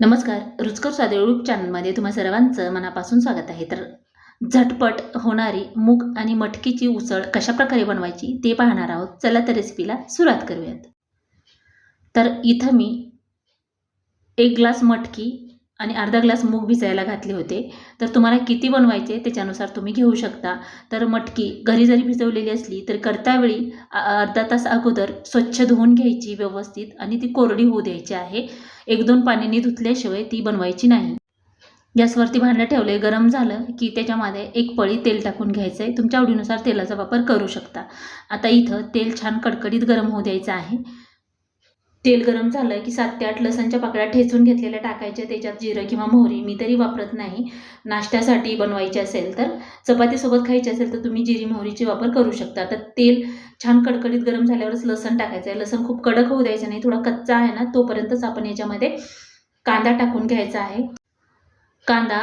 नमस्कार रुचकर स्वाद यूट्यूब चॅनलमध्ये तुम्हा सर्वांचं मनापासून स्वागत आहे. तर झटपट होणारी मूग आणि मटकीची उसळ कशा प्रकारे बनवायची ते पाहणार आहोत. चला तर रेसिपीला सुरुवात करूयात. तर इथं मी एक ग्लास मटकी आणि अर्धा ग्लास मूग भिजायला घातले होते. तर तुम्हाला किती बनवायचे त्याच्यानुसार तुम्ही घेऊ शकता. तर मटकी घरी जरी भिजवलेली असली तर करता वेळी अर्धा तास अगोदर स्वच्छ धुवून घ्यायची व्यवस्थित आणि ती कोरडी होऊ द्यायची आहे. एक दोन पाण्याने धुतल्याशिवाय ती बनवायची नाही. गॅसवरती भांडं ठेवले गरम झालं की त्याच्यामध्ये एक पळी तेल टाकून घ्यायचं आहे तुमच्या आवडीनुसार तेलाचा वापर करू शकता. आता इथं तेल छान कडकडीत गरम होऊ द्यायचं आहे. तेल गरम झालं की सात ते आठ लसणच्या पाकळ्या ठेचून घेतलेल्या टाकायच्या त्याच्यात जिरं किंवा मोहरी मी तरी वापरत नाही. नाश्त्यासाठी बनवायची असेल तर. चपातीसोबत खायची असेल तर तुम्ही जिरी मोहरीची वापर करू शकता. तर तेल छान कडकडीत गरम झाल्यावरच लसण टाकायचं आहे. लसण खूप कडक होऊ द्यायचं नाही. थोडा कच्चा आहे ना तोपर्यंतच आपण याच्यामध्ये कांदा टाकून घ्यायचा आहे. कांदा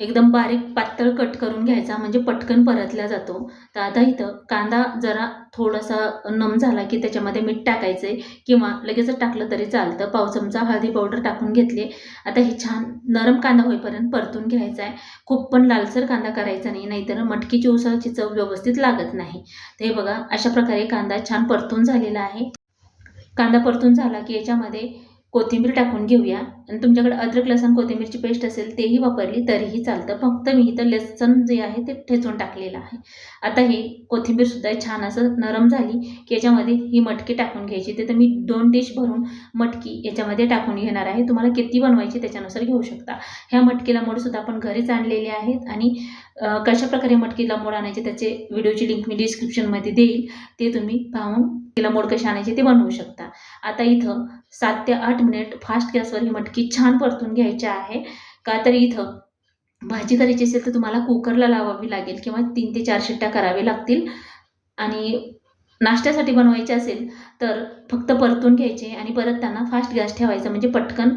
एकदम बारीक पातळ कट करून घ्यायचा म्हणजे पटकन परतला जातो. तर आता इथं कांदा जरा थोडासा नम झाला की त्याच्यामध्ये मीठ टाकायचं आहे किंवा लगेचच टाकलं तरी चालतं. पाव चमचा हळदी पावडर टाकून घेतले. आता हे छान नरम कांदा होईपर्यंत परतून घ्यायचा आहे खूप पण लालसर कांदा करायचा नाही नाहीतर मटकीची उसळची चव व्यवस्थित लागत नाही. तर हे बघा अशा प्रकारे कांदा छान परतून झालेला आहे. कांदा परतून झाला की याच्यामध्ये कोथिंबीर टाकून घेऊया. आणि तुमच्याकडे अद्रक लसण कोथिंबीरची पेस्ट असेल तेही वापरली तरीही चालतं. फक्त मी इथं लसण जे आहे ते ठेचून टाकलेलं आहे. आता हे कोथिंबीरसुद्धा छान असं नरम झाली की याच्यामध्ये ही मटकी टाकून घ्यायची. ते तर मी दोन डिश भरून मटकी याच्यामध्ये टाकून घेणार आहे. तुम्हाला किती बनवायची त्याच्यानुसार घेऊ शकता. ह्या मटकीला मोडसुद्धा आपण घरीच आणलेले आहेत आणि कशाप्रकारे कशा प्रकारे मटकीला मोड आणायचे त्याचे व्हिडिओची लिंक मी डिस्क्रिप्शनमध्ये देईल. ते तुम्ही पाहून तिला मोड कशी ते बनवू शकता. आता इथं सात ते आठ मिनिट फास्ट गॅसवर ही मटकी छान परतून घ्यायची आहे. का तर इथं भाजी करायची असेल तर तुम्हाला कुकरला लावावी लागेल किंवा तीन ते चार शिट्ट्या कराव्या लागतील. आणि नाश्त्यासाठी बनवायचे असेल तर फक्त परतून घ्यायचे आणि परत त्यांना फास्ट गॅस ठेवायचा. म्हणजे पटकन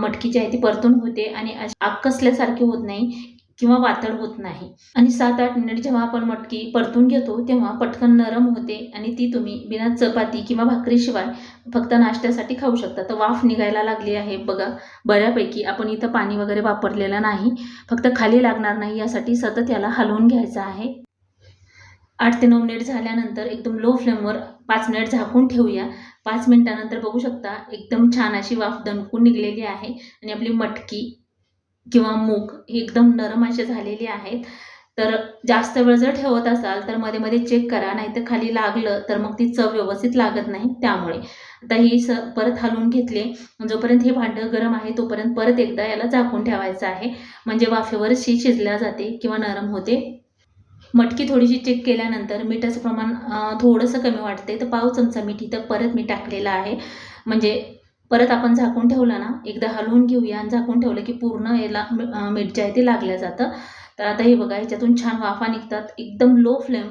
मटकी जी आहे ती परतून होते आणि आग कसल्यासारखी होत नाही. किंवा वातड होत नाही. आणि सात आठ मिनिट जेव्हा आपण मटकी परतून घेतो तेव्हा पटकन नरम होते आणि ती तुम्ही बिना चपाती किंवा भाकरीशिवाय फक्त नाश्त्यासाठी खाऊ शकता. तर वाफ निघायला लागली आहे. बघा बऱ्यापैकी आपण इथं पाणी वगैरे वापरलेलं नाही. फक्त खाली लागणार नाही यासाठी सतत याला हलवून घ्यायचं आहे. आठ ते नऊ मिनिट झाल्यानंतर एकदम लो फ्लेमवर पाच मिनिट झाकून ठेवूया. पाच मिनिटानंतर बघू शकता एकदम छान अशी वाफ दणकून निघलेली आहे. आणि आपली मटकी किंवा मूग हे एकदम नरम असे झालेले आहेत. तर जास्त वेळ जर ठेवत असाल तर मध्ये मध्ये चेक करा. नाहीतर खाली लागलं तर मग ती चव व्यवस्थित लागत नाही त्यामुळे. आता ही स परत हलवून घेतले. जोपर्यंत हे भांडं गरम आहे तोपर्यंत परत एकदा याला झाकून ठेवायचं आहे. म्हणजे वाफेवर शी शिजल्या जाते किंवा नरम होते. मटकी थोडीशी चेक केल्यानंतर मिठाचं प्रमाण थोडंसं कमी वाटते तर पाव चमचा मीठ इथं परत मी टाकलेलं आहे. म्हणजे परत आपण झाकून ठेवलं ना एकदा हलवून घेऊया आणि झाकून ठेवलं की पूर्ण याला मीठ जे आहे ते लागलं जातं तर आता हे बघा ह्याच्यातून छान वाफा निघतात. एकदम लो फ्लेम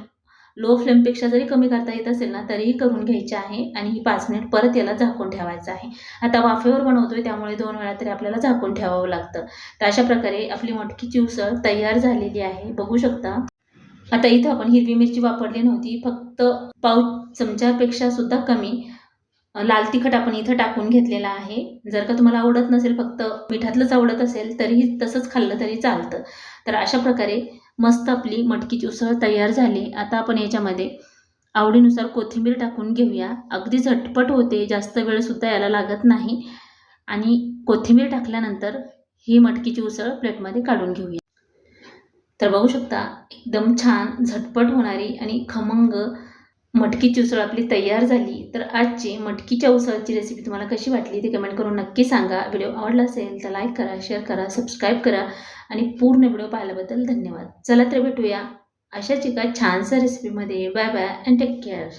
लो फ्लेमपेक्षा जरी कमी करता येत असेल ना तरीही करून घ्यायचे आहे आणि ही पाच मिनिट परत याला झाकून ठेवायचं आहे. आता वाफेवर बनवतोय त्यामुळे दोन वेळा तरी आपल्याला झाकून ठेवावं लागतं. तर अशा प्रकारे आपली मटकीची उसळ तयार झालेली आहे. बघू शकता. आता इथं आपण हिरवी मिरची वापरली नव्हती. फक्त पाव चमच्यापेक्षा सुद्धा कमी लाल तिखट आपण इथं टाकून घेतलेलं आहे. जर का तुम्हाला आवडत नसेल फक्त मिठातलंच आवडत असेल तरीही तसंच खाल्लं तरी चालतं. तर अशा प्रकारे मस्त आपली मटकीची उसळ तयार झाली. आता आपण याच्यामध्ये आवडीनुसार कोथिंबीर टाकून घेऊया. अगदी झटपट होते जास्त वेळसुद्धा याला लागत नाही. आणि कोथिंबीर टाकल्यानंतर ही मटकीची उसळ प्लेटमध्ये काढून घेऊया. तर बघू शकता एकदम छान झटपट होणारी आणि खमंग मटकीची उसळ आपली तयार झाली तर आजची मटकीच्या उसळची रेसिपी तुम्हाला कशी वाटली ते कमेंट करून नक्की सांगा. व्हिडिओ आवडला असेल तर लाईक करा शेअर करा सबस्क्राईब करा आणि पूर्ण व्हिडिओ पाहिल्याबद्दल धन्यवाद. चला तर भेटूया अशाच एका छानशा रेसिपीमध्ये bye bye and take care